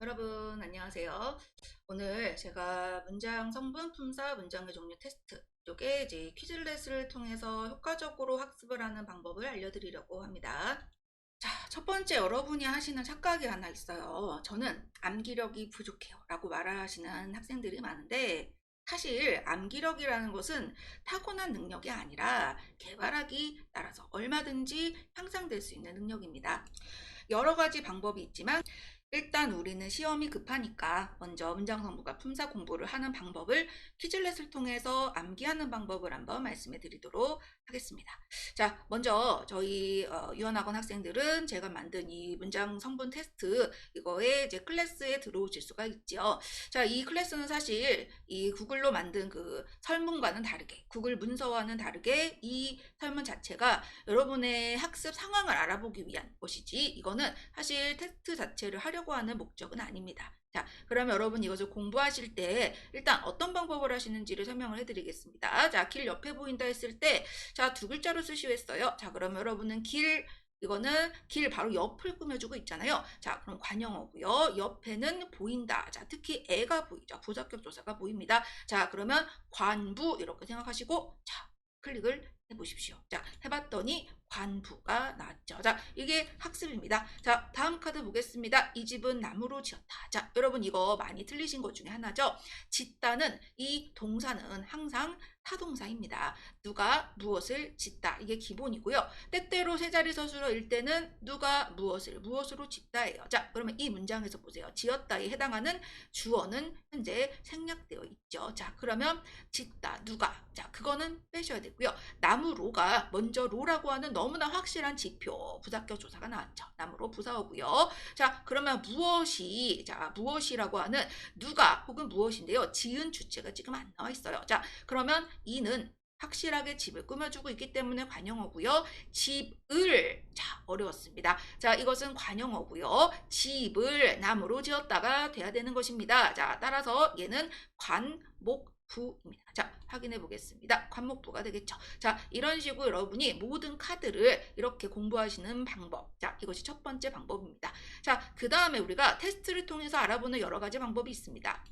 여러분 안녕하세요. 오늘 제가 문장 성분 품사 문장의 종류 테스트 쪽에 이제 퀴즐렛을 통해서 효과적으로 학습을 하는 방법을 알려드리려고 합니다. 자, 첫 번째 여러분이 하시는 착각이 하나 있어요. 저는 암기력이 부족해요 라고 말하시는 학생들이 많은데 사실 암기력이라는 것은 타고난 능력이 아니라 개발하기 따라서 얼마든지 향상될 수 있는 능력입니다. 여러 가지 방법이 있지만 일단 우리는 시험이 급하니까 먼저 문장성분과 품사 공부를 하는 방법을 퀴즐렛을 통해서 암기하는 방법을 한번 말씀해 드리도록 하겠습니다. 자, 먼저 저희 어, 유연학원 학생들은 제가 만든 이 문장 성분 테스트 이거에 이제 클래스에 들어오실 수가 있죠. 자, 이 클래스는 사실 이 구글로 만든 그 설문과는 다르게 구글 문서와는 다르게 이 설문 자체가 여러분의 학습 상황을 알아보기 위한 것이지 이거는 사실 테스트 자체를 하려 고 하는 목적은 아닙니다. 자, 그러면 여러분 이것을 공부하실 때 일단 어떤 방법을 하시는지를 설명을 해드리겠습니다. 자, 길 옆에 보인다 했을 때, 자, 두 글자로 쓰시오 했어요. 자, 그러면 여러분은 길, 이거는 길 바로 옆을 꾸며주고 있잖아요. 자, 그럼 관용어고요. 옆에는 보인다. 자, 특히 애가 보이죠. 부적격 조사가 보입니다. 자, 그러면 관부 이렇게 생각하시고, 자, 클릭을 해보십시오. 자, 해봤더니 관부가 나왔죠. 자, 이게 학습입니다. 자, 다음 카드 보겠습니다. 이 집은 나무로 지었다. 자, 여러분 이거 많이 틀리신 것 중에 하나죠. 짓다는 이 동사는 항상 타동사입니다. 누가 무엇을 짓다. 이게 기본이고요. 때때로 세 자리 서술어 일 때는 누가 무엇을 무엇으로 짓다예요. 자, 그러면 이 문장에서 보세요. 지었다에 해당하는 주어는 현재 생략되어 있죠. 자, 그러면 짓다 누가. 자, 그거는 빼셔야 되고요. 나무로가 먼저 로라고 하는 너무나 확실한 지표 부사격 조사가 나왔죠. 나무로 부사어고요. 자, 그러면 무엇이 자, 무엇이라고 하는 누가 혹은 무엇인데요. 지은 주체가 지금 안 나와 있어요. 자, 그러면 이는 확실하게 집을 꾸며주고 있기 때문에 관용어고요. 집을 자 어려웠습니다. 자 이것은 관용어고요. 집을 나무로 지었다가 돼야 되는 것입니다. 자 따라서 얘는 관목 부입니다. 자 확인해 보겠습니다. 관목부가 되겠죠. 자 이런 식으로 여러분이 모든 카드를 이렇게 공부하시는 방법. 자 이것이 첫 번째 방법입니다. 자 그 다음에 우리가 테스트를 통해서 알아보는 여러 가지 방법이 있습니다.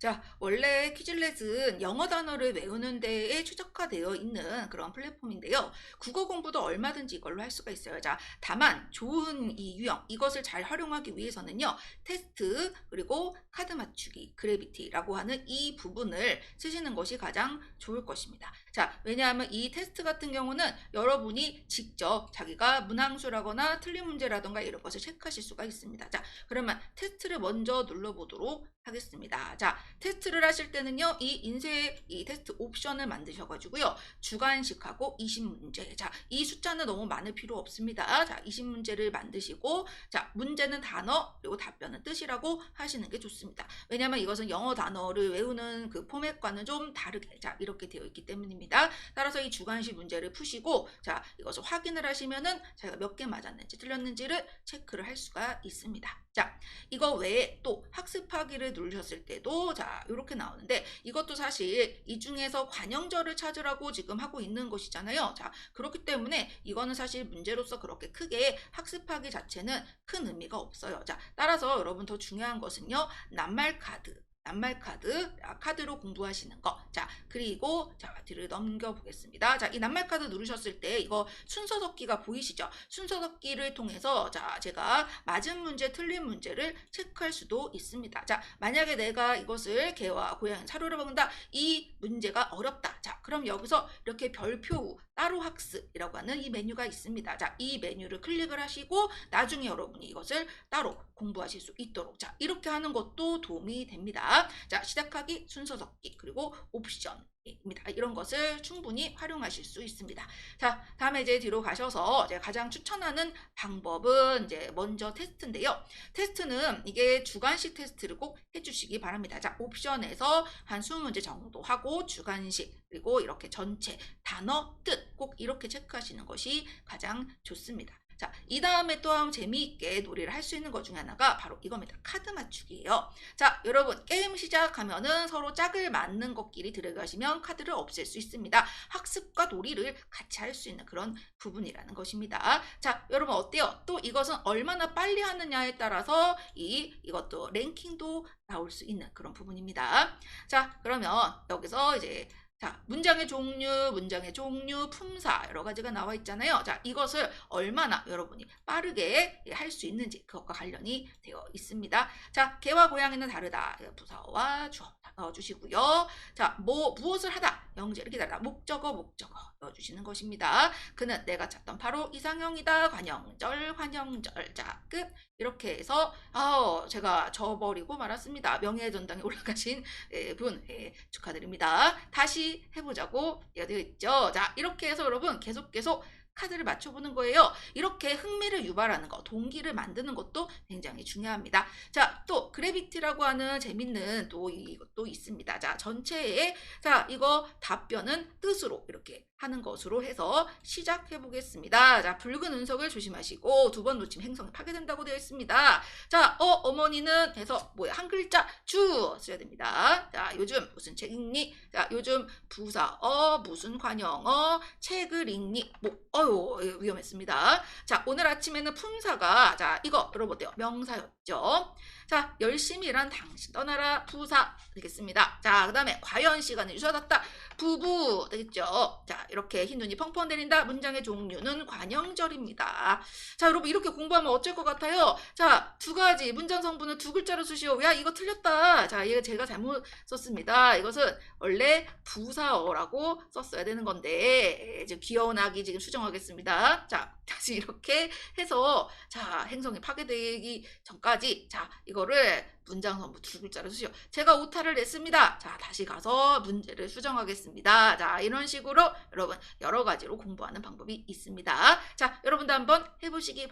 자, 원래 퀴즐렛은 영어 단어를 외우는 데에 최적화되어 있는 그런 플랫폼인데요. 국어 공부도 얼마든지 이걸로 할 수가 있어요. 자, 다만 좋은 이 유형, 이것을 잘 활용하기 위해서는요. 테스트, 그리고 카드 맞추기, 그래비티라고 하는 이 부분을 쓰시는 것이 가장 좋을 것입니다. 자, 왜냐하면 이 테스트 같은 경우는 여러분이 직접 자기가 문항수라거나 틀린 문제라던가 이런 것을 체크하실 수가 있습니다. 자, 그러면 테스트를 먼저 눌러보도록 하겠습니다. 자, 테스트를 하실 때는요, 이 인쇄 이 테스트 옵션을 만드셔가지고요, 주관식하고 20문제. 자, 이 숫자는 너무 많을 필요 없습니다. 자, 20문제를 만드시고, 자, 문제는 단어, 그리고 답변은 뜻이라고 하시는 게 좋습니다. 왜냐하면 이것은 영어 단어를 외우는 그 포맷과는 좀 다르게, 자, 이렇게 되어 있기 때문입니다. 따라서 이 주관식 문제를 푸시고, 자, 이것을 확인을 하시면은 제가 몇 개 맞았는지 틀렸는지를 체크를 할 수가 있습니다. 자, 이거 외에 또 학습하기를 누르셨을 때도 자, 이렇게 나오는데 이것도 사실 이 중에서 관형절을 찾으라고 지금 하고 있는 것이잖아요. 자, 그렇기 때문에 이거는 사실 문제로서 그렇게 크게 학습하기 자체는 큰 의미가 없어요. 자, 따라서 여러분 더 중요한 것은요. 낱말 카드. 낱말 카드, 카드로 공부하시는 거. 자, 그리고 자, 뒤를 넘겨 보겠습니다. 자, 이 낱말 카드 누르셨을 때 이거 순서 섞기가 보이시죠? 순서 섞기를 통해서 자, 제가 맞은 문제, 틀린 문제를 체크할 수도 있습니다. 자, 만약에 내가 이것을 개와 고양이 사료를 먹는다. 이 문제가 어렵다. 자, 그럼 여기서 이렇게 별표 후 따로 학습이라고 하는 이 메뉴가 있습니다. 자, 이 메뉴를 클릭을 하시고 나중에 여러분이 이것을 따로 공부하실 수 있도록 자, 이렇게 하는 것도 도움이 됩니다. 자, 시작하기, 순서 섞기, 그리고 옵션 입니다. 이런 것을 충분히 활용하실 수 있습니다. 자, 다음에 이제 뒤로 가셔서 제가 가장 추천하는 방법은 이제 먼저 테스트인데요. 테스트는 이게 주관식 테스트를 꼭 해주시기 바랍니다. 자, 옵션에서 한 20문제 정도 하고 주관식 그리고 이렇게 전체 단어 뜻 꼭 이렇게 체크하시는 것이 가장 좋습니다. 자, 이 다음에 또 재미있게 놀이를 할 수 있는 것 중에 하나가 바로 이겁니다. 카드 맞추기예요. 자, 여러분 게임 시작하면은 서로 짝을 맞는 것끼리 들어가시면 카드를 없앨 수 있습니다. 학습과 놀이를 같이 할 수 있는 그런 부분이라는 것입니다. 자, 여러분 어때요? 또 이것은 얼마나 빨리 하느냐에 따라서 이 이것도 랭킹도 나올 수 있는 그런 부분입니다. 자, 그러면 여기서 이제 자, 문장의 종류, 문장의 종류, 품사 여러 가지가 나와 있잖아요. 자, 이것을 얼마나 여러분이 빠르게 할 수 있는지 그것과 관련이 되어 있습니다. 자, 개와 고양이는 다르다. 부사와 주어 넣어주시고요. 자, 뭐 무엇을 하다. 영재를 기다리다. 목적어, 목적어 넣어주시는 것입니다. 그는 내가 찾던 바로 이상형이다. 관형절, 환영절. 자, 끝. 이렇게 해서 아, 제가 져버리고 말았습니다. 명예의 전당에 올라가신 예, 분 예, 축하드립니다. 다시 해보자고 되어 있죠. 자, 이렇게 해서 여러분 계속 계속 카드를 맞춰보는 거예요. 이렇게 흥미를 유발하는 것, 동기를 만드는 것도 굉장히 중요합니다. 자, 또 그래비티라고 하는 재밌는 또 이것도 있습니다. 자, 전체에 자 이거 답변은 뜻으로 이렇게 하는 것으로 해서 시작해 보겠습니다. 자, 붉은 운석을 조심하시고 두 번 놓치면 행성이 파괴된다고 되어 있습니다. 자, 어 어머니는 해서 뭐야 한 글자 주 써야 됩니다. 자, 요즘 무슨 책 읽니? 자, 요즘 부사어 무슨 관영어 책을 읽니? 뭐 어유 위험했습니다. 자, 오늘 아침에는 품사가 자 이거 여러분어때요 명사였죠. 자, 열심히 일한 당신 떠나라 부사 되겠습니다. 자, 그 다음에 과연 시간을 유서졌다 부부 되겠죠. 자, 이렇게 흰 눈이 펑펑 내린다. 문장의 종류는 관형절입니다. 자, 여러분 이렇게 공부하면 어쩔 것 같아요? 자, 두 가지 문장 성분을 두 글자로 쓰시오. 야, 이거 틀렸다. 자, 이거 제가 잘못 썼습니다. 이것은 원래 부사어라고 썼어야 되는 건데 이제 귀여운 아기 지금 수정하겠습니다. 자, 다시 이렇게 해서 자, 행성이 파괴되기 전까지 자, 이거 를 문장 성분 두 글자로 쓰시오. 제가 오타를 냈습니다. 자, 다시 가서 문제를 수정하겠습니다. 자, 이런 식으로 여러분 여러 가지로 공부하는 방법이 있습니다. 자, 여러분도 한번 해보시기